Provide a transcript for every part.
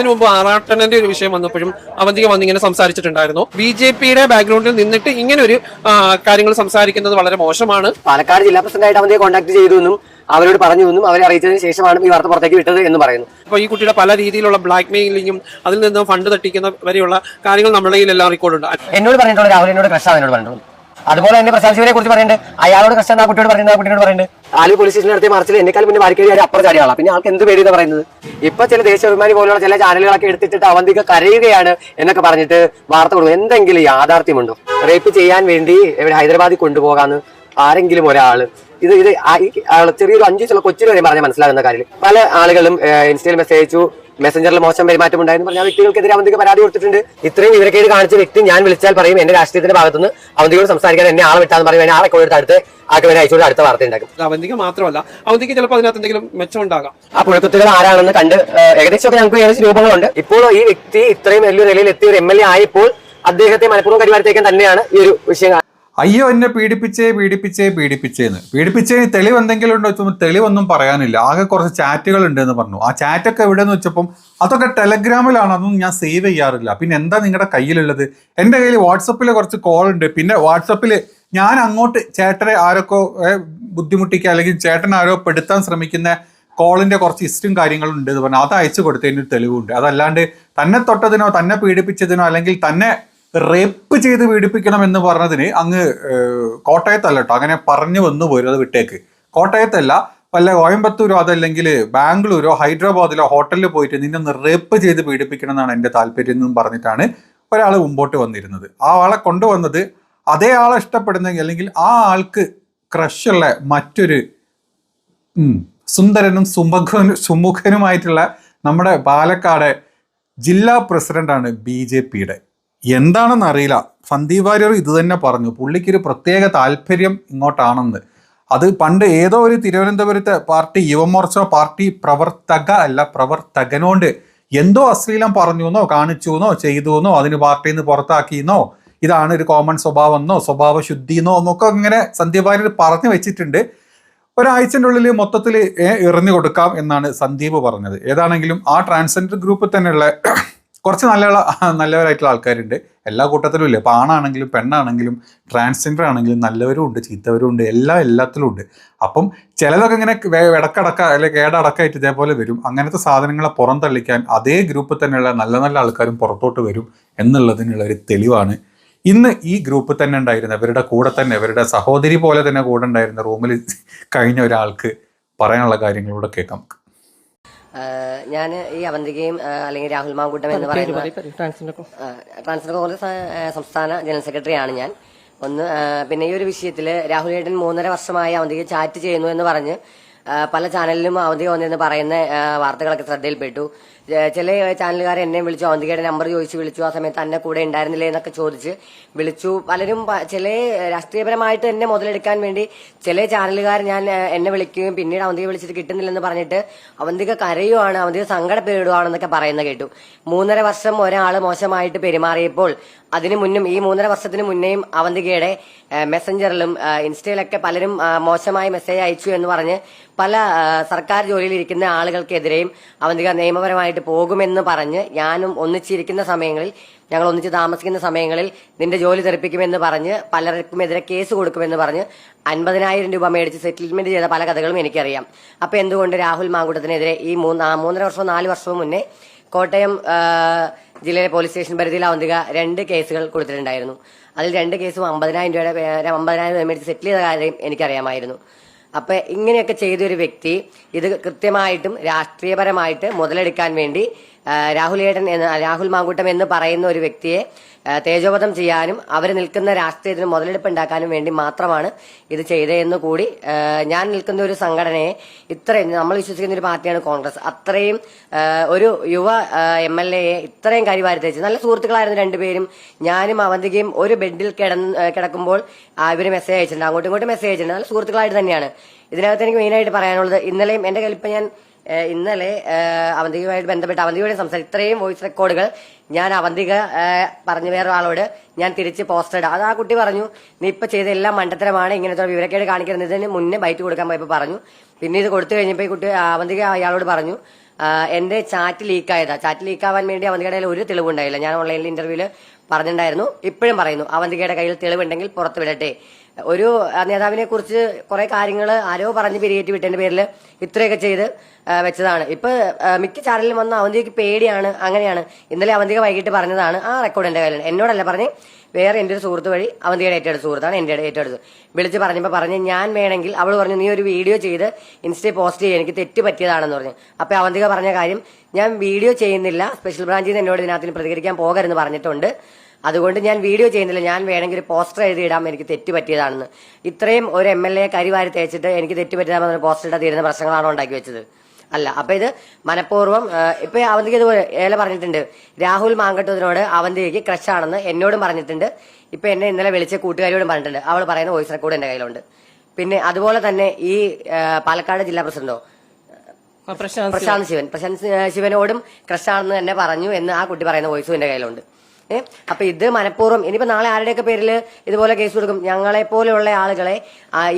ഇതിനു മുമ്പ് ആറാട്ടണന്റെ ഒരു വിഷയം വന്നപ്പോഴും അവന്തിക വന്നിങ്ങനെ സംസാരിച്ചിട്ടുണ്ടായിരുന്നു. ബി ജെ പിയുടെ ബാക്ക്ഗ്രൗണ്ടിൽ നിന്നിട്ട് ഇങ്ങനെ ഒരു കാര്യങ്ങൾ സംസാരിക്കുന്നത് വളരെ മോശമാണ്. പാലക്കാട് ജില്ലാ പ്രസിഡന്റായിട്ട് അവന്തിയെ കോൺടാക്ട് ചെയ്തു എന്നും അവരോട് പറഞ്ഞു എന്നും അവരെ അറിയിച്ചതിന് ശേഷമാണ് ഈ വാർത്ത പുറത്തേക്ക് വിട്ടത് എന്ന് പറയുന്നു. അപ്പൊ ഈ കുട്ടിയുടെ പല രീതിയിലുള്ള ബ്ലാക്ക് മെയിലിങ്ങും അതിൽ നിന്നും ഫണ്ട് തട്ടിക്കുന്ന വരെയുള്ള കാര്യങ്ങൾ നമ്മുടെ റെക്കോർഡ് ഉണ്ട്. റെക്കോർഡുണ്ട് എന്നോട് പറഞ്ഞിട്ടുള്ള രാഹുൽ എന്നോട് ക്രഷ് എന്നോട് പറഞ്ഞിട്ടുള്ളത് അതുപോലെ തന്നെ പ്രശാന്ത് ശിവനെ കുറിച്ച് പറയുന്നുണ്ട്. അയാളോട് കഷ്ടം ആ കുട്ടിയോട് പറയുന്നത്? ആ കുട്ടിയോട് പറയുന്നുണ്ട്. ആലു പോലീസ് സ്റ്റേഷൻ നടത്തിയ മാർച്ചിൽ എന്നെക്കാൾ മുന്നേ ഒരു അപ്പുറം ചാടിയാളാണ് പിന്നെ ആൾക്ക് എന്ത് പേര് പറയുന്നത്? ഇപ്പൊ ചില ദേശാഭിമാനി പോലുള്ള ചില ചാനലുകളൊക്കെ എടുത്തിട്ട് അവന്തിക കരയുകയാണ് എന്നൊക്കെ പറഞ്ഞിട്ട് വാർത്ത കൊടുക്കും. എന്തെങ്കിലും യാഥാർത്ഥ്യമുണ്ടോ? റേപ്പ് ചെയ്യാൻ വേണ്ടി ഇവിടെ ഹൈദരാബാദിൽ കൊണ്ടുപോകാന്ന് ആരെങ്കിലും ഒരാൾ ഇത് ഇത് ചെറിയൊരു അഞ്ചു ചില കൊച്ചിന് വരെ പറഞ്ഞാൽ മനസ്സിലാകുന്ന കാര്യം. പല ആളുകളും ഇൻസ്റ്റയിൽ മെസ്സേജ് അയച്ചു. മെസ്സഞ്ചറിൽ മോശം പെരുമാറ്റം ഉണ്ടായെന്ന് പറഞ്ഞ വ്യക്തികൾക്കെതിരെ അവന്തിക്ക് പരാതി കൊടുത്തിട്ടുണ്ട്. ഇത്രയും വിവരക്കേട് കാണിച്ച വ്യക്തി ഞാൻ വിളിച്ചാൽ പറയും എന്റെ രാഷ്ട്രീയത്തിന്റെ ഭാഗത്തുനിന്ന് അവന്തിയോട് സംസാരിക്കാൻ എന്നെ ആളെ വിട്ടാന്ന് പറയും ആളെ കൊടുത്ത് അടുത്ത് ആക്കി വേണേ അയച്ചുകൊണ്ട് അടുത്ത വാർത്ത ഉണ്ടാക്കും. അവന്തിക്ക് മാത്രമല്ല അവന്തിക്ക് ചിലപ്പോൾ അതിനകത്ത് എന്തെങ്കിലും മെച്ചമുണ്ടാകാം ആ പുഴക്കുത്തുകൾ ആരാണെന്ന് കണ്ട് ഏകദേശം ഏകദേശമൊക്കെ ഞങ്ങൾക്ക് ഏകദേശം രൂപങ്ങളുണ്ട്. ഇപ്പോൾ ഈ വ്യക്തി ഇത്രയും വലിയ നിലയിൽ എത്തിയ ഒരു എം എൽ എ ആയപ്പോൾ അദ്ദേഹത്തെ മനഃപൂർവം കരിവാരത്തേക്കാൻ തന്നെയാണ് ഈ ഒരു വിഷയം അയ്യോ എന്നെ പീഡിപ്പിച്ചേ പീഡിപ്പിച്ചേ പീഡിപ്പിച്ചേന്ന്. പീഡിപ്പിച്ചതിന് തെളിവ് എന്തെങ്കിലും ഉണ്ടോ വെച്ചപ്പോൾ തെളിവൊന്നും പറയാനില്ല. ആകെ കുറച്ച് ചാറ്റുകൾ ഉണ്ട് എന്ന് പറഞ്ഞു. ആ ചാറ്റൊക്കെ എവിടെയെന്ന് വെച്ചപ്പം അതൊക്കെ ടെലഗ്രാമിലാണ്. അതൊന്നും ഞാൻ സേവ് ചെയ്യാറില്ല. പിന്നെ എന്താ നിങ്ങളുടെ കയ്യിലുള്ളത്? എന്റെ കയ്യിൽ വാട്സപ്പിൽ കുറച്ച് കോൾ ഉണ്ട് പിന്നെ വാട്സപ്പിൽ ഞാൻ അങ്ങോട്ട് ചേട്ടനെ ആരൊക്കെ ബുദ്ധിമുട്ടിക്കുക അല്ലെങ്കിൽ ചേട്ടൻ ആരോ പെടുത്താൻ ശ്രമിക്കുന്ന കോളിന്റെ കുറച്ച് ഹിസ്റ്റും കാര്യങ്ങളും ഉണ്ട് എന്ന് പറഞ്ഞാൽ അത് അയച്ചു കൊടുത്തതിന് തെളിവുണ്ട്. അതല്ലാണ്ട് തന്നെ തൊട്ടതിനോ തന്നെ പീഡിപ്പിച്ചതിനോ അല്ലെങ്കിൽ തന്നെ റേപ്പ് ചെയ്ത് പീഡിപ്പിക്കണം എന്ന് പറഞ്ഞതിന് അങ്ങ് കോട്ടയത്തല്ല കേട്ടോ അങ്ങനെ പറഞ്ഞു വന്നു പോരും അത് വിട്ടേക്ക്. കോട്ടയത്തല്ല വല്ല കോയമ്പത്തൂരോ അതല്ലെങ്കിൽ ബാംഗ്ലൂരോ ഹൈദരാബാദിലോ ഹോട്ടലിൽ പോയിട്ട് നിന്നെ ഒന്ന് റേപ്പ് ചെയ്ത് പീഡിപ്പിക്കണം എന്നാണ് എന്റെ താല്പര്യം എന്നും പറഞ്ഞിട്ടാണ് ഒരാൾ മുമ്പോട്ട് വന്നിരുന്നത്. ആ ആളെ കൊണ്ടുവന്നത് അതേ ആളെ ഇഷ്ടപ്പെടുന്നെങ്കിൽ അല്ലെങ്കിൽ ആ ആൾക്ക് ക്രഷുള്ള മറ്റൊരു സുന്ദരനും സുമുഖനും സുമുഖനുമായിട്ടുള്ള നമ്മുടെ പാലക്കാട് ജില്ലാ പ്രസിഡന്റാണ് ബി ജെ പിയുടെ. എന്താണെന്ന് അറിയില്ല. സന്ദീപ് വാര്യർ ഇത് തന്നെ പറഞ്ഞു. പുള്ളിക്കൊരു പ്രത്യേക താല്പര്യം ഇങ്ങോട്ടാണെന്ന്. അത് പണ്ട് ഏതോ ഒരു തിരുവനന്തപുരത്തെ പാർട്ടി യുവമോർച്ച പാർട്ടി പ്രവർത്തക അല്ല പ്രവർത്തകനോണ്ട് എന്തോ അശ്ലീലം പറഞ്ഞു എന്നോ കാണിച്ചു എന്നോ ചെയ്തു എന്നോ അതിന് പാർട്ടിയിൽ നിന്ന് പുറത്താക്കിയെന്നോ ഇതാണ് ഒരു കോമൺ സ്വഭാവം എന്നോ സ്വഭാവ ശുദ്ധി എന്നോ എന്നൊക്കെ ഇങ്ങനെ സന്ദീപ് വാര്യർ പറഞ്ഞു വെച്ചിട്ടുണ്ട്. ഒരാഴ്ചന്റെ ഉള്ളിൽ മൊത്തത്തിൽ എറിഞ്ഞു കൊടുക്കാം എന്നാണ് സന്ദീപ് പറഞ്ഞത്. ഏതാണെങ്കിലും ആ ട്രാൻസ്ജെൻഡർ ഗ്രൂപ്പിൽ തന്നെയുള്ള കുറച്ച് നല്ല നല്ലവരായിട്ടുള്ള ആൾക്കാരുണ്ട്. എല്ലാ കൂട്ടത്തിലും ഇല്ല? ഇപ്പോൾ ആണാണെങ്കിലും പെണ്ണാണെങ്കിലും ട്രാൻസ്ജെൻഡർ ആണെങ്കിലും നല്ലവരും ഉണ്ട് ചീത്തവരും ഉണ്ട് എല്ലാം എല്ലാത്തിലും ഉണ്ട്. അപ്പം ചിലതൊക്കെ ഇങ്ങനെ ഇടക്കടക്ക അല്ലെങ്കിൽ കേടടക്കായിട്ട് ഇതേപോലെ വരും. അങ്ങനത്തെ സാധനങ്ങളെ പുറം തള്ളിക്കാൻ അതേ ഗ്രൂപ്പിൽ തന്നെയുള്ള നല്ല നല്ല ആൾക്കാരും പുറത്തോട്ട് വരും എന്നുള്ളതിനുള്ള ഒരു തെളിവാണ്. ഇന്ന് ഈ ഗ്രൂപ്പിൽ തന്നെ ഉണ്ടായിരുന്ന ഇവരുടെ കൂടെ തന്നെ ഇവരുടെ സഹോദരി പോലെ തന്നെ കൂടെ ഉണ്ടായിരുന്ന റൂമിൽ കഴിഞ്ഞ ഒരാൾക്ക് പറയാനുള്ള കാര്യങ്ങളൂടെ കേൾക്കാം ഞാൻ ഈ അവന്തികയും അല്ലെങ്കിൽ രാഹുൽ മാങ്കൂട്ടം എന്ന് പറയുന്ന ട്രാൻസ്ജെൻഡർ കോൺഗ്രസ് സംസ്ഥാന ജനറൽ സെക്രട്ടറിയാണ് ഞാൻ. ഒന്ന് പിന്നെ ഈ ഒരു വിഷയത്തിൽ രാഹുൽ ഏട്ടൻ മൂന്നര വർഷമായി അവന്തിക ചാറ്റ് ചെയ്യുന്നു എന്ന് പറഞ്ഞ് പല ചാനലിലും അവന്തിക വന്നെന്ന് പറയുന്ന വാർത്തകളൊക്കെ ശ്രദ്ധയിൽപ്പെട്ടു. ചില ചാനലുകാർ എന്നെ വിളിച്ചു അവന്തികയുടെ നമ്പർ ചോദിച്ചു വിളിച്ചു ആ സമയത്ത് തന്നെ കൂടെ ഉണ്ടായിരുന്നില്ലേ എന്നൊക്കെ ചോദിച്ച് വിളിച്ചു. പലരും ചില രാഷ്ട്രീയപരമായിട്ട് എന്നെ മുതലെടുക്കാൻ വേണ്ടി ചില ചാനലുകാർ ഞാൻ എന്നെ വിളിക്കുകയും പിന്നീട് അവന്തിക വിളിച്ചിട്ട് കിട്ടുന്നില്ലെന്ന് പറഞ്ഞിട്ട് അവന്തിക കരയുവാണ് അവന്തിക സങ്കടപ്പെടുവാണെന്നൊക്കെ പറയുന്നത് കേട്ടു. മൂന്നര വർഷം ഒരാൾ മോശമായിട്ട് പെരുമാറിയപ്പോൾ അതിനു മുന്നും ഈ മൂന്നര വർഷത്തിന് മുന്നേയും അവന്തികയുടെ മെസ്സഞ്ചറിലും ഇൻസ്റ്റയിലൊക്കെ പലരും മോശമായി മെസ്സേജ് അയച്ചു എന്ന് പറഞ്ഞ് പല സർക്കാർ ജോലിയിൽ ഇരിക്കുന്ന ആളുകൾക്കെതിരെയും അവന്തിക നിയമപരമായിട്ട് പോകുമെന്ന് പറഞ്ഞ് ഞാനും ഒന്നിച്ചിരിക്കുന്ന സമയങ്ങളിൽ ഞങ്ങൾ ഒന്നിച്ച് താമസിക്കുന്ന സമയങ്ങളിൽ നിന്റെ ജോലി തെറിപ്പിക്കുമെന്ന് പറഞ്ഞ് പലർക്കും എതിരെ കേസ് കൊടുക്കുമെന്ന് പറഞ്ഞ് അൻപതിനായിരം രൂപ മേടിച്ച് സെറ്റിൽമെന്റ് ചെയ്ത പല കഥകളും എനിക്കറിയാം. അപ്പൊ എന്തുകൊണ്ട് രാഹുൽ മാങ്കുട്ടത്തിനെതിരെ ഈ മൂന്ന് മൂന്നര വർഷവും നാല് വർഷവും മുന്നേ കോട്ടയം ജില്ലയിലെ പോലീസ് സ്റ്റേഷൻ പരിധിയിൽ അവന്തിക രണ്ട് കേസുകൾ കൊടുത്തിട്ടുണ്ടായിരുന്നു. അതിൽ രണ്ട് കേസും അമ്പതിനായിരം രൂപയുടെ അമ്പതിനായിരം രൂപ മേടിച്ച് സെറ്റിൽ ചെയ്ത കാര്യം എനിക്കറിയാമായിരുന്നു. അപ്പൊ ഇങ്ങനെയൊക്കെ ചെയ്തൊരു വ്യക്തി ഇത് കൃത്യമായിട്ടും രാഷ്ട്രീയപരമായിട്ട് മുതലെടുക്കാൻ വേണ്ടി രാഹുൽ ഏട്ടൻ എന്ന് രാഹുൽ മാങ്കൂട്ടം എന്ന് പറയുന്ന ഒരു വ്യക്തിയെ തേജോപഥം ചെയ്യാനും അവർ നിൽക്കുന്ന രാഷ്ട്രീയത്തിന് മുതലെടുപ്പ് ഉണ്ടാക്കാനും വേണ്ടി മാത്രമാണ് ഇത് ചെയ്തതെന്ന് കൂടി ഞാൻ നിൽക്കുന്ന ഒരു സംഘടനയെ ഇത്രയും നമ്മൾ വിശ്വസിക്കുന്ന ഒരു പാർട്ടിയാണ് കോൺഗ്രസ്. അത്രയും ഒരു യുവ എം എൽ എയെ ഇത്രയും കരിവാരി തേച്ച് നല്ല സുഹൃത്തുക്കളായിരുന്നു രണ്ടുപേരും. ഞാനും അവന്തികയും ഒരു ബെഡിൽ കിടന്ന് കിടക്കുമ്പോൾ ആ, ഇവർ മെസ്സേജ് അയച്ചിട്ടുണ്ട്. അങ്ങോട്ടും ഇങ്ങോട്ടും മെസ്സേജ് അയച്ചിട്ടുണ്ട്. നല്ല സുഹൃത്തുക്കളായിട്ട് തന്നെയാണ്. ഇതിനകത്ത് എനിക്ക് മെയിനായിട്ട് പറയാനുള്ളത് ഇന്നലെയും എന്റെ കയ്യിൽ ഇപ്പം ഞാൻ ഇന്നലെ അവന്തികയുമായിട്ട് ബന്ധപ്പെട്ട് അവന്തികയോട് സംസാരിച്ചു ഇത്രയും വോയിസ് റെക്കോർഡുകൾ ഞാൻ അവന്തിക പറഞ്ഞു വേറെ ആളോട് ഞാൻ തിരിച്ച് പോസ്റ്റ് ഇടാം. അത് ആ കുട്ടി പറഞ്ഞു നീ ഇപ്പൊ ചെയ്ത എല്ലാം മണ്ടത്തരമാണ് ഇങ്ങനത്തെ വിവരക്കേട് കാണിക്കുന്നതിന് മുന്നേ ബൈറ്റ് കൊടുക്കാൻ പോയപ്പോൾ പറഞ്ഞു. പിന്നെ ഇത് കൊടുത്തു കഴിഞ്ഞപ്പോൾ ഈ കുട്ടി അവന്തിക അയാളോട് പറഞ്ഞു എന്റെ ചാറ്റ് ലീക്കായതാ ചാറ്റ് ലീക്കാവാൻ വേണ്ടി അവന്തികയുടെ കയ്യിൽ ഒരു തെളിവുണ്ടായില്ല ഞാൻ ഓൺലൈനിൽ ഇന്റർവ്യൂൽ പറഞ്ഞിട്ടുണ്ടായിരുന്നു. ഇപ്പോഴും പറയുന്നു അവന്തികയുടെ കയ്യിൽ തെളിവുണ്ടെങ്കിൽ പുറത്തു വിടട്ടെ. ഒരു നേതാവിനെ കുറിച്ച് കുറെ കാര്യങ്ങൾ ആരോ പറഞ്ഞ് പിരികേറ്റി വിട്ടതിന്റെ പേരിൽ ഇത്രയൊക്കെ ചെയ്ത് വെച്ചതാണ്. ഇപ്പൊ മിക്ക ചാനലിലും വന്ന അവന്തിക്ക് പേടിയാണ് അങ്ങനെയാണ്. ഇന്നലെ അവന്തിക വൈകിട്ട് പറഞ്ഞതാണ് ആ റെക്കോർഡ് എന്റെ കയ്യിൽ എന്നോടല്ല പറഞ്ഞ് വേറെ എന്റെ ഒരു സുഹൃത്ത് വഴി അവന്തിയുടെ ഏറ്റെടുത്ത സുഹൃത്താണ് എന്റെ ഏറ്റെടുത്ത് വിളിച്ച് പറഞ്ഞപ്പോൾ പറഞ്ഞ് ഞാൻ വേണമെങ്കിൽ അവൾ പറഞ്ഞു നീ ഒരു വീഡിയോ ചെയ്ത് ഇൻസ്റ്റയിൽ പോസ്റ്റ് ചെയ്യുക എനിക്ക് തെറ്റ് പറ്റിയതാണെന്ന് പറഞ്ഞു. അപ്പോൾ അവന്തിക പറഞ്ഞ കാര്യം ഞാൻ വീഡിയോ ചെയ്യുന്നില്ല സ്പെഷ്യൽ ബ്രാഞ്ചിൽ നിന്ന് എന്നോട് ഇതിനകത്ത് പ്രതികരിക്കാൻ പോകരുതെന്ന് പറഞ്ഞിട്ടുണ്ട്. അതുകൊണ്ട് ഞാൻ വീഡിയോ ചെയ്യുന്നില്ല. ഞാൻ വേണമെങ്കിൽ ഒരു പോസ്റ്റർ ഇടാം എനിക്ക് തെറ്റ് പറ്റിയതാണെന്ന്. ഇത്രയും ഒരു എം എൽ എ കരിവാരി തേച്ചിട്ട് എനിക്ക് തെറ്റ് പറ്റിയതാണെന്ന് പോസ്റ്റർ ഇട്ടാൽ തീരുന്ന പ്രശ്നങ്ങളാണ് ഉണ്ടാക്കി വെച്ചത്? അല്ല. അപ്പൊ ഇത് മനഃപൂർവം ഇപ്പൊ അവന്തിക്ക് ഇതുപോലെ ഏല പറഞ്ഞിട്ടുണ്ട്. രാഹുൽ മാങ്കട്ടുവിനോട് അവന്തിക്ക് ക്രഷ് ആണെന്ന് എന്നോടും പറഞ്ഞിട്ടുണ്ട്. ഇപ്പൊ എന്നെ ഇന്നലെ വിളിച്ച കൂട്ടുകാരിയോടും പറഞ്ഞിട്ടുണ്ട്. അവൾ പറയുന്ന വോയിസ് റെക്കോർഡ് എന്റെ കയ്യിലുണ്ട്. പിന്നെ അതുപോലെ തന്നെ ഈ പാലക്കാട് ജില്ലാ പ്രസിഡന്റോ? പ്രശാന്ത് പ്രശാന്ത് ശിവൻ. പ്രശാന്ത് ശിവനോടും ശിവനോടും ക്രഷാണെന്ന് തന്നെ പറഞ്ഞു എന്ന് ആ കുട്ടി പറയുന്ന വോയിസും എന്റെ കയ്യിലുണ്ട്. ഏഹ് അപ്പൊ ഇത് മനഃപൂർവം ഇനിയിപ്പോ നാളെ ആരുടെയൊക്കെ പേരിൽ ഇതുപോലെ കേസ് കൊടുക്കും? ഞങ്ങളെ പോലെയുള്ള ആളുകളെ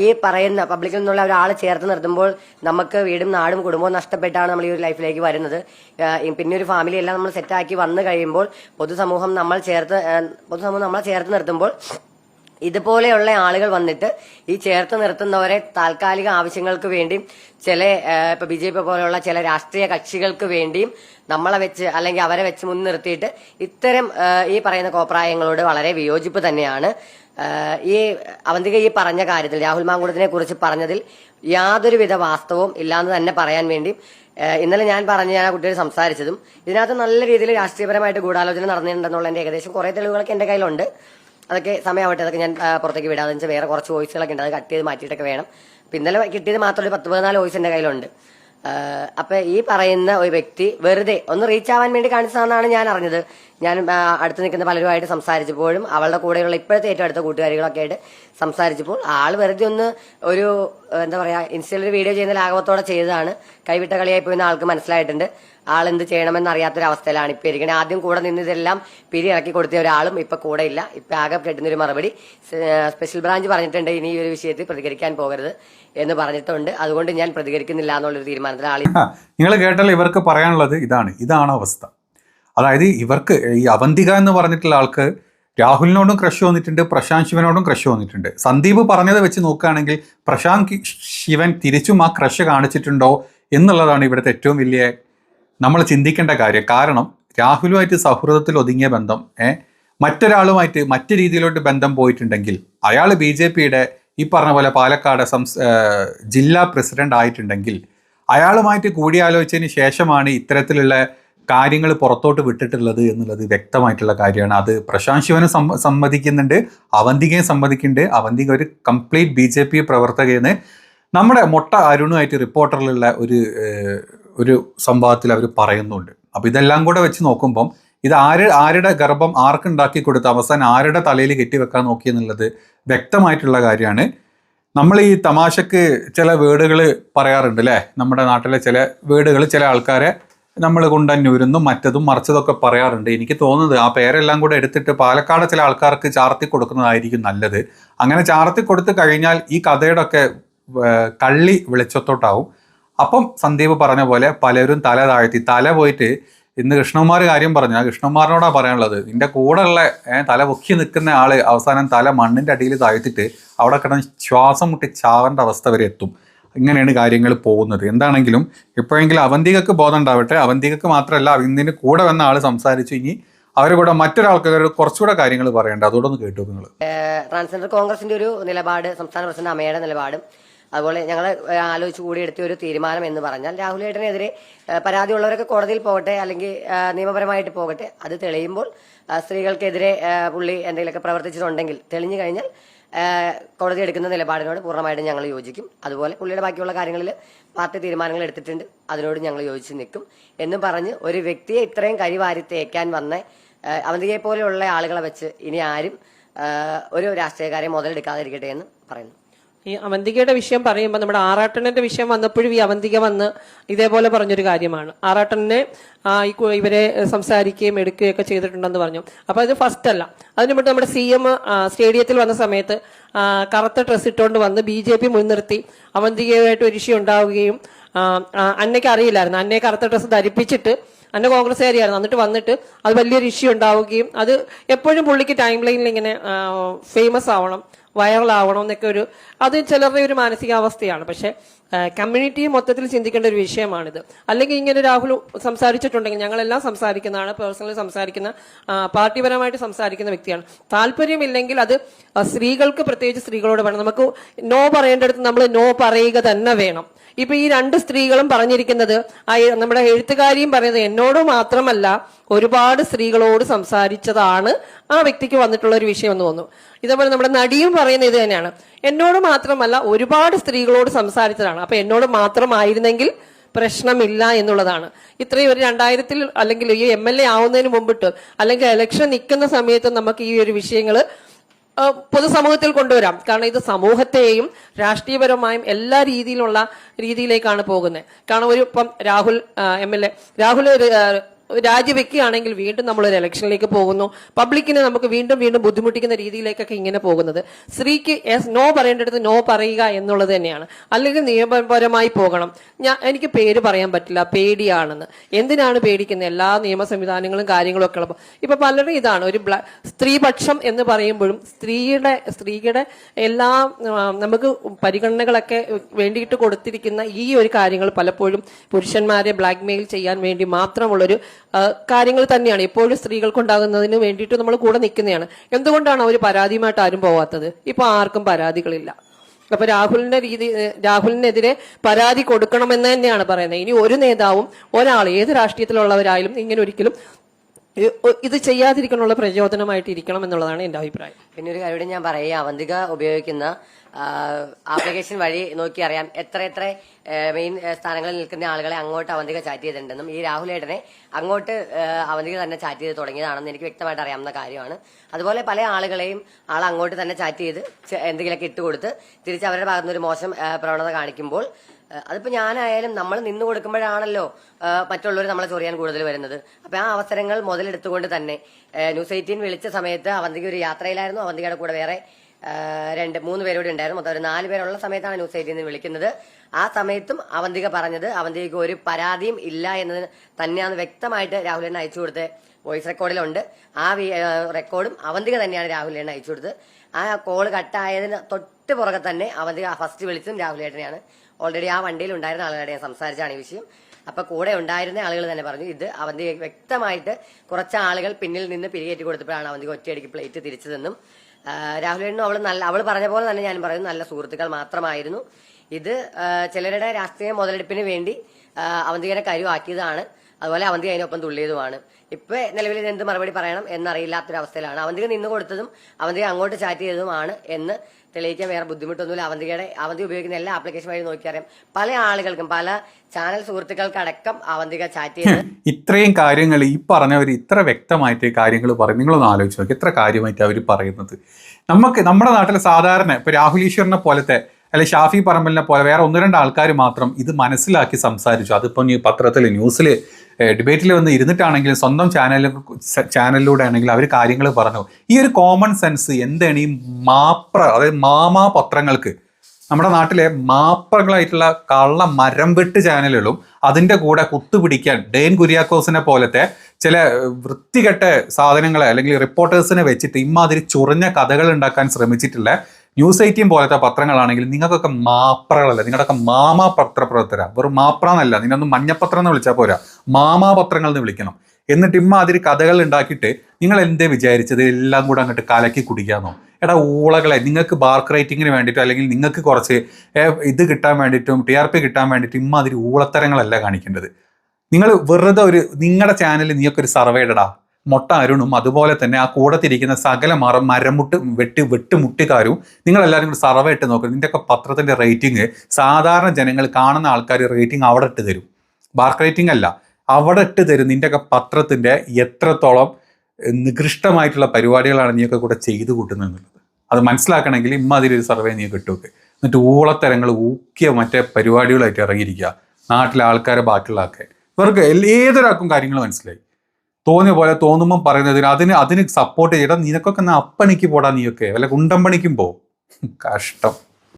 ഈ പറയുന്ന പബ്ലിക്കിൽ നിന്നുള്ള ഒരാൾ ചേർത്ത് നിർത്തുമ്പോൾ നമുക്ക് വീടും നാടും കുടുംബവും നഷ്ടപ്പെട്ടാണ് നമ്മൾ ഈ ഒരു ലൈഫിലേക്ക് വരുന്നത്. പിന്നെ ഒരു ഫാമിലി എല്ലാം നമ്മൾ സെറ്റാക്കി വന്നു കഴിയുമ്പോൾ പൊതുസമൂഹം നമ്മൾ ചേർത്ത് പൊതുസമൂഹം നമ്മളെ ചേർത്ത് നിർത്തുമ്പോൾ ഇതുപോലെയുള്ള ആളുകൾ വന്നിട്ട് ഈ ചേർത്ത് നിർത്തുന്നവരെ താൽക്കാലിക ആവശ്യങ്ങൾക്ക് വേണ്ടിയും ചില ഇപ്പൊ ബി ജെ പി പോലെയുള്ള ചില രാഷ്ട്രീയ കക്ഷികൾക്ക് വേണ്ടിയും നമ്മളെ വെച്ച് അല്ലെങ്കിൽ അവരെ വെച്ച് മുൻനിർത്തിയിട്ട് ഇത്തരം ഈ പറയുന്ന കോപ്രായങ്ങളോട് വളരെ വിയോജിപ്പ് തന്നെയാണ്. ഈ അവന്തിക ഈ പറഞ്ഞ കാര്യത്തിൽ രാഹുൽ മാങ്കുളത്തിനെ കുറിച്ച് പറഞ്ഞതിൽ യാതൊരുവിധ വാസ്തവവും ഇല്ലാന്ന് തന്നെ പറയാൻ വേണ്ടി ഇന്നലെ ഞാൻ പറഞ്ഞ ഞാൻ ആ കുട്ടിയോട് സംസാരിച്ചതും ഇതിനകത്ത് നല്ല രീതിയിൽ രാഷ്ട്രീയപരമായിട്ട് ഗൂഢാലോചന നടന്നിട്ടുണ്ടെന്നുള്ളതിന്റെ ഏകദേശം കുറെ തെളിവുകളൊക്കെ എന്റെ കയ്യിലുണ്ട്. അതൊക്കെ സമയമാവട്ടെ അതൊക്കെ ഞാൻ പുറത്തേക്ക് വിടാതെ വേറെ കുറച്ച് വോയിസുകളൊക്കെ ഉണ്ട്. അത് കട്ട് ചെയ്ത് മാറ്റിയിട്ടൊക്കെ വേണം. ഇന്നലെ കിട്ടിയത് മാത്രമേ പത്ത് പതിനാല് വോയിസ് എന്റെ കയ്യിലുണ്ട്. അപ്പൊ ഈ പറയുന്ന ഒരു വ്യക്തി വെറുതെ ഒന്ന് റീച്ച് ആവാൻ വേണ്ടി കാണിച്ചതാണെന്നാണ് ഞാൻ അറിഞ്ഞത്. ഞാൻ അടുത്ത് നിൽക്കുന്ന പലരുമായിട്ട് സംസാരിച്ചപ്പോഴും അവളുടെ കൂടെയുള്ള ഇപ്പോഴത്തെ ഏറ്റവും അടുത്ത കൂട്ടുകാരികളൊക്കെ ആയിട്ട് സംസാരിച്ചപ്പോൾ ആൾ വെറുതെ ഒന്ന് ഒരു എന്താ പറയാ ഇൻസ്റ്റയിൽ ഒരു വീഡിയോ ചെയ്യുന്ന ലാഘവത്തോടെ ചെയ്തതാണ്. കൈവിട്ട കളിയായി പോയെന്ന് ആൾക്ക് മനസ്സിലായിട്ടുണ്ട്. ആൾ എന്ത് ചെയ്യണമെന്ന് അറിയാത്തൊരു അവസ്ഥയിലാണ് ഇപ്പൊ ഇരിക്കണേ. ആദ്യം കൂടെ നിന്ന് ഇതെല്ലാം പിരി ഇറക്കി കൊടുത്ത ഒരാളും ഇപ്പൊ കൂടെ ഇല്ല. ഇപ്പൊ ആകെ കിട്ടുന്ന ഒരു മറുപടി സ്പെഷ്യൽ ബ്രാഞ്ച് പറഞ്ഞിട്ടുണ്ട്. ഇനി ഈ ഒരു വിഷയത്തിൽ പ്രതികരിക്കാൻ പോകരുത്. എന്ന് പറഞ്ഞിട്ടുണ്ട്. അതുകൊണ്ട് ഞാൻ പ്രതികരിക്കുന്നില്ല എന്നുള്ളൊരു തീരുമാനത്തിൽ ആളി നിങ്ങൾ കേട്ടാൽ ഇവർക്ക് പറയാനുള്ളത് ഇതാണ്. ഇതാണ് അവസ്ഥ. അതായത് ഇവർക്ക് ഈ അവന്തിക എന്ന് പറഞ്ഞിട്ടുള്ള ആൾക്ക് രാഹുലിനോടും ക്രഷ് വന്നിട്ടുണ്ട് പ്രശാന്ത് ശിവനോടും ക്രഷ് വന്നിട്ടുണ്ട്. സന്ദീപ് പറഞ്ഞത് വെച്ച് നോക്കുകയാണെങ്കിൽ പ്രശാന്ത് ശിവൻ തിരിച്ചും ആ ക്രഷ് കാണിച്ചിട്ടുണ്ടോ എന്നുള്ളതാണ് ഇവിടുത്തെ ഏറ്റവും വലിയ നമ്മൾ ചിന്തിക്കേണ്ട കാര്യം. കാരണം രാഹുലുമായിട്ട് സൗഹൃദത്തിൽ ഒതുങ്ങിയ ബന്ധം ഏഹ് മറ്റൊരാളുമായിട്ട് മറ്റു രീതിയിലോട്ട് ബന്ധം പോയിട്ടുണ്ടെങ്കിൽ അയാൾ ബി ജെ പിയുടെ ഈ പറഞ്ഞ പോലെ പാലക്കാട് സംസ് ജില്ലാ പ്രസിഡന്റ് ആയിട്ടുണ്ടെങ്കിൽ അയാളുമായിട്ട് കൂടിയാലോചിച്ചതിന് ശേഷമാണ് ഇത്തരത്തിലുള്ള കാര്യങ്ങൾ പുറത്തോട്ട് വിട്ടിട്ടുള്ളത് എന്നുള്ളത് വ്യക്തമായിട്ടുള്ള കാര്യമാണ്. അത് പ്രശാന്ത് ശിവനെ സമ്മ- സമ്മതിക്കുന്നുണ്ട് അവന്തികയും സമ്മതിക്കുന്നുണ്ട് അവന്തിക ഒരു കംപ്ലീറ്റ് ബി ജെ പി പ്രവർത്തകയെന്ന് നമ്മുടെ മൊട്ട അരുണുമായിട്ട് റിപ്പോർട്ടറിലുള്ള ഒരു ഒരു സംഭവത്തിൽ അവർ പറയുന്നുണ്ട്. അപ്പോൾ ഇതെല്ലാം കൂടെ വെച്ച് നോക്കുമ്പം ഇത് ആര് ആരുടെ ഗർഭം ആർക്കുണ്ടാക്കി കൊടുത്ത് അവസാനം ആരുടെ തലയിൽ കെട്ടിവെക്കാൻ നോക്കി എന്നുള്ളത് വ്യക്തമായിട്ടുള്ള കാര്യമാണ്. നമ്മൾ ഈ തമാശക്ക് ചില വേർഡുകൾ പറയാറുണ്ട് അല്ലേ? നമ്മുടെ നാട്ടിലെ ചില വേർഡുകൾ ചില ആൾക്കാരെ നമ്മൾ കൊണ്ടന്നൂരുന്നും മറ്റതും മറിച്ചതൊക്കെ പറയാറുണ്ട്. എനിക്ക് തോന്നുന്നത് ആ പേരെല്ലാം കൂടെ എടുത്തിട്ട് പാലക്കാട് ചില ആൾക്കാർക്ക് ചാർത്തി കൊടുക്കുന്നതായിരിക്കും നല്ലത്. അങ്ങനെ ചാർത്തി കൊടുത്തു കഴിഞ്ഞാൽ ഈ കഥയുടെ ഒക്കെ കള്ളി വെളിച്ചത്തോട്ടാവും. അപ്പം സന്ദീപ് പറഞ്ഞ പോലെ പലരും തല താഴ്ത്തി തല പോയിട്ട് ഇന്ന് കൃഷ്ണകുമാർ കാര്യം പറഞ്ഞു. ആ കൃഷ്ണകുമാറിനോടാ പറയാനുള്ളത്. നിന്റെ ഉള്ള തല പൊക്കി നിൽക്കുന്ന ആൾ അവസാനം തല മണ്ണിന്റെ അടിയിൽ താഴ്ത്തിട്ട് അവിടെ കിടന്ന് ശ്വാസം മുട്ടി ചാവേണ്ട അവസ്ഥ വരെ എത്തും. ഇങ്ങനെയാണ് കാര്യങ്ങൾ പോകുന്നത്. എന്താണെങ്കിലും ഇപ്പോഴെങ്കിലും അവന്തികക്ക് ബോധം ഉണ്ടാവട്ടെ. അവന്തികക്ക് മാത്രമല്ല ഇന്നിന് കൂടെ വന്ന ആൾ സംസാരിച്ചു ഇനി അവരെ കൂടെ മറ്റൊരാൾക്കാരോട് കുറച്ചുകൂടെ കാര്യങ്ങൾ പറയണ്ട. അതോടൊന്ന് കേട്ടു നിങ്ങൾ ട്രാൻസ്ജെൻഡർ കോൺഗ്രസിന്റെ ഒരു നിലപാട് സംസ്ഥാന പ്രസിഡന്റ് അമ്മയുടെ നിലപാടും അതുപോലെ ഞങ്ങൾ ആലോചിച്ച് കൂടി എടുത്ത ഒരു തീരുമാനം എന്ന് പറഞ്ഞാൽ രാഹുൽ ഏട്ടനെതിരെ പരാതി പരാതിയുള്ളവരൊക്കെ കോടതിയിൽ പോകട്ടെ അല്ലെങ്കിൽ നിയമപരമായിട്ട് പോകട്ടെ അത് തെളിയുമ്പോൾ സ്ത്രീകൾക്കെതിരെ പുള്ളി എന്തെങ്കിലുമൊക്കെ പ്രവർത്തിച്ചിട്ടുണ്ടെങ്കിൽ തെളിഞ്ഞു കഴിഞ്ഞാൽ കോടതി എടുക്കുന്ന നിലപാടിനോട് പൂർണമായിട്ടും ഞങ്ങൾ യോജിക്കും. അതുപോലെ പുള്ളിയുടെ ബാക്കിയുള്ള കാര്യങ്ങളിൽ പാർട്ടി തീരുമാനങ്ങൾ എടുത്തിട്ടുണ്ട് അതിനോട് ഞങ്ങൾ യോജിച്ച് നിൽക്കും. എന്ന് പറഞ്ഞ് ഒരു വ്യക്തിയെ ഇത്രയും കരിവാരി തേക്കാൻ വന്ന അവന്തികയെ പോലെയുള്ള ആളുകളെ വെച്ച് ഇനി ആരും ഒരു രാഷ്ട്രീയക്കാരെ മുതലെടുക്കാതിരിക്കട്ടെ എന്ന് പറയുന്നു. ഈ അവന്തികയുടെ വിഷയം പറയുമ്പോൾ നമ്മുടെ ആറാട്ടണ്ണന്റെ വിഷയം വന്നപ്പോഴും ഈ അവന്തിക വന്ന് ഇതേപോലെ പറഞ്ഞൊരു കാര്യമാണ്. ആറാട്ടണ്ണനെ ആ, ഈ കു- ഇവരെ സംസാരിക്കുകയും എടുക്കുകയും ഒക്കെ ചെയ്തിട്ടുണ്ടെന്ന് പറഞ്ഞു. അപ്പൊ അത് ഫസ്റ്റ് അല്ല. അതിനു മുമ്പ് നമ്മുടെ സി എം സ്റ്റേഡിയത്തിൽ വന്ന സമയത്ത് കറുത്ത ഡ്രസ് ഇട്ടുകൊണ്ട് വന്ന് ബി ജെ പി മുൻനിർത്തി അവന്തികയുമായിട്ട് ഒരു ഇഷ്യൂ ഉണ്ടാവുകയും അന്നയ്ക്ക് അറിയില്ലായിരുന്നു. അന്നയെ കറുത്ത ഡ്രസ്സ് ധരിപ്പിച്ചിട്ട് അന്ന കോൺഗ്രസ്സുകാരിയായിരുന്നു. എന്നിട്ട് വന്നിട്ട് അത് വലിയൊരു ഇഷ്യൂ ഉണ്ടാവുകയും അത് എപ്പോഴും പുള്ളിക്ക് ടൈം ലൈനിൽ ഇങ്ങനെ ഫേമസ് ആവണം വൈറൽ ആവണം എന്നൊക്കെ ഒരു അത് ചിലരുടെ ഒരു മാനസികാവസ്ഥയാണ്. പക്ഷെ കമ്മ്യൂണിറ്റി മൊത്തത്തിൽ ചിന്തിക്കേണ്ട ഒരു വിഷയമാണിത്. അല്ലെങ്കിൽ ഇങ്ങനെ രാഹുൽ സംസാരിച്ചിട്ടുണ്ടെങ്കിൽ ഞങ്ങളെല്ലാം സംസാരിക്കുന്നതാണ് പേഴ്സണലി സംസാരിക്കുന്ന പാർട്ടിപരമായിട്ട് സംസാരിക്കുന്ന വ്യക്തിയാണ്. താല്പര്യമില്ലെങ്കിൽ അത് സ്ത്രീകൾക്ക് പ്രത്യേകിച്ച് സ്ത്രീകളോട് വേണം. നമുക്ക് നോ പറയേണ്ടടുത്ത് നമ്മൾ നോ പറയുക തന്നെ വേണം. ഇപ്പൊ ഈ രണ്ട് സ്ത്രീകളും പറഞ്ഞിരിക്കുന്നത് നമ്മുടെ എഴുത്തുകാരിയും പറയുന്നത് എന്നോട് മാത്രമല്ല ഒരുപാട് സ്ത്രീകളോട് സംസാരിച്ചതാണ് ആ വ്യക്തിക്ക് വന്നിട്ടുള്ള ഒരു വിഷയം എന്ന് തോന്നുന്നു. ഇതേപോലെ നമ്മുടെ നടിയും പറയുന്നത് ഇത് തന്നെയാണ്. എന്നോട് മാത്രമല്ല ഒരുപാട് സ്ത്രീകളോട് സംസാരിച്ചതാണ്. അപ്പൊ എന്നോട് മാത്രമായിരുന്നെങ്കിൽ പ്രശ്നമില്ല എന്നുള്ളതാണ്. ഇത്രയും ഒരു രണ്ടായിരത്തിൽ അല്ലെങ്കിൽ ഈ എം എൽ എ ആവുന്നതിന് മുമ്പിട്ട് അല്ലെങ്കിൽ ഇലക്ഷൻ നിൽക്കുന്ന സമയത്ത് നമുക്ക് ഈ ഒരു വിഷയങ്ങൾ പൊതുസമൂഹത്തിൽ കൊണ്ടുവരാം. കാരണം ഇത് സമൂഹത്തെയും രാഷ്ട്രീയപരമായും എല്ലാ രീതിയിലുള്ള രീതിയിലേക്കാണ് പോകുന്നത്. കാരണം ഒരു ഇപ്പം Rahul M L A Rahul രാജിവെക്കുകയാണെങ്കിൽ വീണ്ടും നമ്മൾ ഒരു ഇലക്ഷനിലേക്ക് പോകുന്നു. പബ്ലിക്കിനെ നമുക്ക് വീണ്ടും വീണ്ടും ബുദ്ധിമുട്ടിക്കുന്ന രീതിയിലേക്കൊക്കെ ഇങ്ങനെ പോകുന്നത്. സ്ത്രീക്ക് എസ് നോ പറയേണ്ടടുത്ത് നോ പറയുക എന്നുള്ളത് തന്നെയാണ്. അല്ലെങ്കിൽ നിയമപരമായി പോകണം. ഞാൻ എനിക്ക് പേര് പറയാൻ പറ്റില്ല. പേടിയാണെന്ന്. എന്തിനാണ് പേടിക്കുന്നത്? എല്ലാ നിയമ സംവിധാനങ്ങളും കാര്യങ്ങളും ഒക്കെ ഉള്ളപ്പോൾ ഇപ്പൊ പലരും ഇതാണ്. ഒരു സ്ത്രീപക്ഷം എന്ന് പറയുമ്പോഴും സ്ത്രീയുടെ സ്ത്രീയുടെ എല്ലാ നമുക്ക് പരിഗണനകളൊക്കെ വേണ്ടിയിട്ട് കൊടുത്തിരിക്കുന്ന ഈ ഒരു കാര്യങ്ങൾ പലപ്പോഴും പുരുഷന്മാരെ ബ്ലാക്ക് മെയിൽ ചെയ്യാൻ വേണ്ടി മാത്രമുള്ളൊരു കാര്യങ്ങൾ തന്നെയാണ് എപ്പോഴും സ്ത്രീകൾക്കുണ്ടാകുന്നതിന് വേണ്ടിയിട്ട് നമ്മൾ കൂടെ നിൽക്കുന്നതാണ്. എന്തുകൊണ്ടാണ് അവർ പരാതിയുമായിട്ട് ആരും പോവാത്തത്? ഇപ്പൊ ആർക്കും പരാതികളില്ല. അപ്പൊ രാഹുലിന്റെ രീതി രാഹുലിനെതിരെ പരാതി കൊടുക്കണമെന്ന് തന്നെയാണ് പറയുന്നത്. ഇനി ഒരു നേതാവും ഒരാൾ ഏത് രാഷ്ട്രീയത്തിലുള്ളവരായാലും ഇങ്ങനെ ഒരിക്കലും ഇത് ചെയ്യാതിരിക്കാനുള്ള പ്രചോദനമായിട്ട് ഇരിക്കണം എന്നുള്ളതാണ് എന്റെ അഭിപ്രായം. പിന്നെ ഒരു കാര്യം കൂടി ഞാൻ പറയുക അവന്തിക ഉപയോഗിക്കുന്ന ആപ്ലിക്കേഷൻ വഴി നോക്കി അറിയാം എത്ര എത്ര മെയിൻ സ്ഥാനങ്ങളിൽ നിൽക്കുന്ന ആളുകളെ അങ്ങോട്ട് അവന്തിക ചാറ്റ് ചെയ്തിട്ടുണ്ടെന്നും ഈ രാഹുൽ ഏട്ടനെ അങ്ങോട്ട് അവന്തിക തന്നെ ചാറ്റ് ചെയ്ത് തുടങ്ങിയതാണെന്ന് എനിക്ക് വ്യക്തമായിട്ട് അറിയാവുന്ന കാര്യമാണ്. അതുപോലെ പല ആളുകളെയും ആൾ അങ്ങോട്ട് തന്നെ ചാറ്റ് ചെയ്ത് എന്തെങ്കിലുമൊക്കെ ഇട്ടുകൊടുത്ത് തിരിച്ച് അവരുടെ ഭാഗത്തുനിന്ന് ഒരു മോശം പ്രവണത കാണിക്കുമ്പോൾ അതിപ്പോ ഞാനായാലും നമ്മൾ നിന്ന് കൊടുക്കുമ്പോഴാണല്ലോ മറ്റുള്ളവർ നമ്മളെ ചൊറിയാൻ കൂടുതൽ വരുന്നത്. അപ്പൊ ആ അവസരങ്ങൾ മുതലെടുത്തുകൊണ്ട് തന്നെ ന്യൂസ് എയ്റ്റീൻ വിളിച്ച സമയത്ത് അവന്തിക്ക് ഒരു യാത്രയിലായിരുന്നു. അവന്തികയുടെ കൂടെ വേറെ രണ്ട് മൂന്ന് പേരോട് ഉണ്ടായിരുന്നു. മൊത്തം ഒരു നാല് പേരുള്ള സമയത്താണ് ന്യൂസ് എയ്റ്റീൻ വിളിക്കുന്നത്. ആ സമയത്തും അവന്തിക പറഞ്ഞത് അവന്തികയ്ക്ക് ഒരു പരാതിയും ഇല്ല എന്നത് തന്നെയാണ് വ്യക്തമായിട്ട് രാഹുലിനെ അയച്ചു കൊടുത്ത് വോയിസ് റെക്കോർഡിലുണ്ട്. ആ റെക്കോർഡും അവന്തിക തന്നെയാണ് രാഹുലിനെ അയച്ചു കൊടുത്തത്. ആ കോൾ കട്ടായതിന് തൊട്ട് പുറകെ തന്നെ അവന്തിക ഫസ്റ്റ് വിളിച്ചതും രാഹുലേട്ടനെയാണ് ഓൾറെഡി ആ വണ്ടിയിൽ ഉണ്ടായിരുന്ന ആളുകളുടെ ഞാൻ സംസാരിച്ചാണ് ഈ വിഷയം. അപ്പൊ കൂടെ ഉണ്ടായിരുന്ന ആളുകൾ തന്നെ പറഞ്ഞു ഇത് അവന്തി വ്യക്തമായിട്ട് കുറച്ച് ആളുകൾ പിന്നിൽ നിന്ന് പിരികേറ്റി കൊടുത്തപ്പോഴാണ് അവന്തിക്ക് ഒറ്റയടിക്ക് പ്ലേറ്റ് തിരിച്ചതെന്നും രാഹുലിനും അവൾ നല്ല അവൾ പറഞ്ഞ പോലെ തന്നെ ഞാൻ പറയുന്നു നല്ല സുഹൃത്തുക്കൾ മാത്രമായിരുന്നു. ഇത് ചിലരുടെ രാഷ്ട്രീയ മുതലെടുപ്പിന് വേണ്ടി അവന്തികനെ കരുവാക്കിയതാണ്. അതുപോലെ അവന്തി അതിനൊപ്പം തുള്ളിയതുമാണ്. ഇപ്പൊ നിലവിൽ എന്ത് മറുപടി പറയണം എന്നറിയില്ലാത്തൊരവസ്ഥയിലാണ്. അവന്തിക നിന്ന് കൊടുത്തതും അവന്തിക അങ്ങോട്ട് ചാറ്റ് ചെയ്തതുമാണ് എന്ന് തെളിയിക്കാൻ വേറെ ബുദ്ധിമുട്ടൊന്നുമില്ല. അവന്തികയുടെ അവന്തി ഉപയോഗിക്കുന്ന എല്ലാ ആപ്ലിക്കേഷൻ വഴി നോക്കിയറിയാം. പല ആളുകൾക്കും പല ചാനൽ സുഹൃത്തുക്കൾക്കടക്കം അവന്തിക ചാറ്റ് ചെയ്ത് ഇത്രയും കാര്യങ്ങൾ ഈ പറഞ്ഞവർ ഇത്ര വ്യക്തമായിട്ട് കാര്യങ്ങൾ പറയും. നിങ്ങളൊന്ന് ആലോചിച്ച് നോക്കി എത്ര കാര്യമായിട്ട് അവർ പറയുന്നത്. നമുക്ക് നമ്മുടെ നാട്ടിൽ സാധാരണ ഇപ്പൊ രാഹുൽ പോലത്തെ അല്ലെ ഷാഫി പറമ്പലിനെ പോലെ വേറെ ഒന്ന് രണ്ട് ആൾക്കാർ മാത്രം ഇത് മനസ്സിലാക്കി സംസാരിച്ചു. അതിപ്പോൾ ഈ പത്രത്തിൽ ന്യൂസിൽ ഡിബേറ്റിൽ വന്ന് ഇരുന്നിട്ടാണെങ്കിലും സ്വന്തം ചാനൽ ചാനലിലൂടെ ആണെങ്കിലും അവർ കാര്യങ്ങൾ പറഞ്ഞു. ഈ ഒരു കോമൺ സെൻസ് എന്താണ് ഈ മാപ്ര അതായത് മാമാ പത്രങ്ങൾക്ക്? നമ്മുടെ നാട്ടിലെ മാപ്രകളായിട്ടുള്ള കള്ള മരം വെട്ട് ചാനലുകളും അതിന്റെ കൂടെ കുത്തുപിടിക്കാൻ ഡെയിൻ കുര്യാക്കോസിനെ പോലത്തെ ചില വൃത്തികെട്ട സാധനങ്ങളെ അല്ലെങ്കിൽ റിപ്പോർട്ടേഴ്സിനെ വെച്ചിട്ട് ഇമാതിരി ചൊറിഞ്ഞ കഥകൾ ഉണ്ടാക്കാൻ ശ്രമിച്ചിട്ടുള്ള ന്യൂസ് എയ്റ്റീൻ പോലത്തെ പത്രങ്ങളാണെങ്കിൽ നിങ്ങൾക്കൊക്കെ മാപ്രകളല്ല? നിങ്ങളുടെയൊക്കെ മാമാ പത്രപ്രവർത്തര വെറും മാപ്ര എന്നല്ല നിന്നൊന്ന് മഞ്ഞപ്പത്രം എന്ന് വിളിച്ചാൽ പോരാ. മാമാ പത്രങ്ങൾ എന്ന് വിളിക്കണം. എന്നിട്ട് ഇമ്മാതിരി കഥകൾ ഉണ്ടാക്കിയിട്ട് നിങ്ങൾ എന്തേ വിചാരിച്ചത്? എല്ലാം കൂടെ അങ്ങോട്ട് കലക്കി കുടിക്കാന്നോ? എടാ ഊളകളെ നിങ്ങൾക്ക് ബാർക്ക് റൈറ്റിങ്ങിന് വേണ്ടിയിട്ടോ അല്ലെങ്കിൽ നിങ്ങൾക്ക് കുറച്ച് ഇത് കിട്ടാൻ വേണ്ടിയിട്ടും ടി ആർ പി കിട്ടാൻ വേണ്ടിയിട്ടും ഇമ്മാതിരി ഊളത്തരങ്ങളല്ല കാണിക്കേണ്ടത്. നിങ്ങൾ വെറുതെ ഒരു നിങ്ങളുടെ ചാനലിൽ ഒരു സർവേ ഇടടാ. മൊട്ട അരുണും അതുപോലെ തന്നെ ആ കൂടത്തിരിക്കുന്ന സകല മറ മരമുട്ട് വെട്ടി വെട്ടുമുട്ടിക്കാരും നിങ്ങളെല്ലാവരും കൂടി സർവേ ഇട്ട് നോക്കുക നിന്റെയൊക്കെ പത്രത്തിന്റെ റേറ്റിംഗ് സാധാരണ ജനങ്ങൾ കാണുന്ന ആൾക്കാർ റേറ്റിംഗ് അവിടെ ഇട്ട് തരും. ബാർക്ക് റേറ്റിംഗ് അല്ല. അവിടെ ഇട്ട് തരും നിന്റെയൊക്കെ പത്രത്തിന്റെ എത്രത്തോളം നികൃഷ്ടമായിട്ടുള്ള പരിപാടികളാണ് നീയൊക്കെ കൂടെ ചെയ്തു കൂട്ടുന്നത് അത് മനസ്സിലാക്കണമെങ്കിൽ ഇമ്മാതിരി ഒരു സർവേ നീ കിട്ടുമൊക്കെ എന്നിട്ട് ഊളത്തരങ്ങൾ ഊക്കിയ മറ്റേ പരിപാടികളായിട്ട് ഇറങ്ങിയിരിക്കുക. നാട്ടിലെ ആൾക്കാരെ ബാക്കിയുള്ള ആൾക്കാർ ഇവർക്ക് ഏതൊരാൾക്കും കാര്യങ്ങൾ മനസ്സിലായി. തോന്നിയ പോലെ തോന്നുമ്പം പറയുന്നതിന് അതിന് അതിന് സപ്പോർട്ട് ചെയ്യണം. നിനക്കൊക്കെ അപ്പണിക്ക് പോടാ നീയൊക്കെ. വല്ല കുണ്ടമ്പണിക്കും പോ. കഷ്ടം.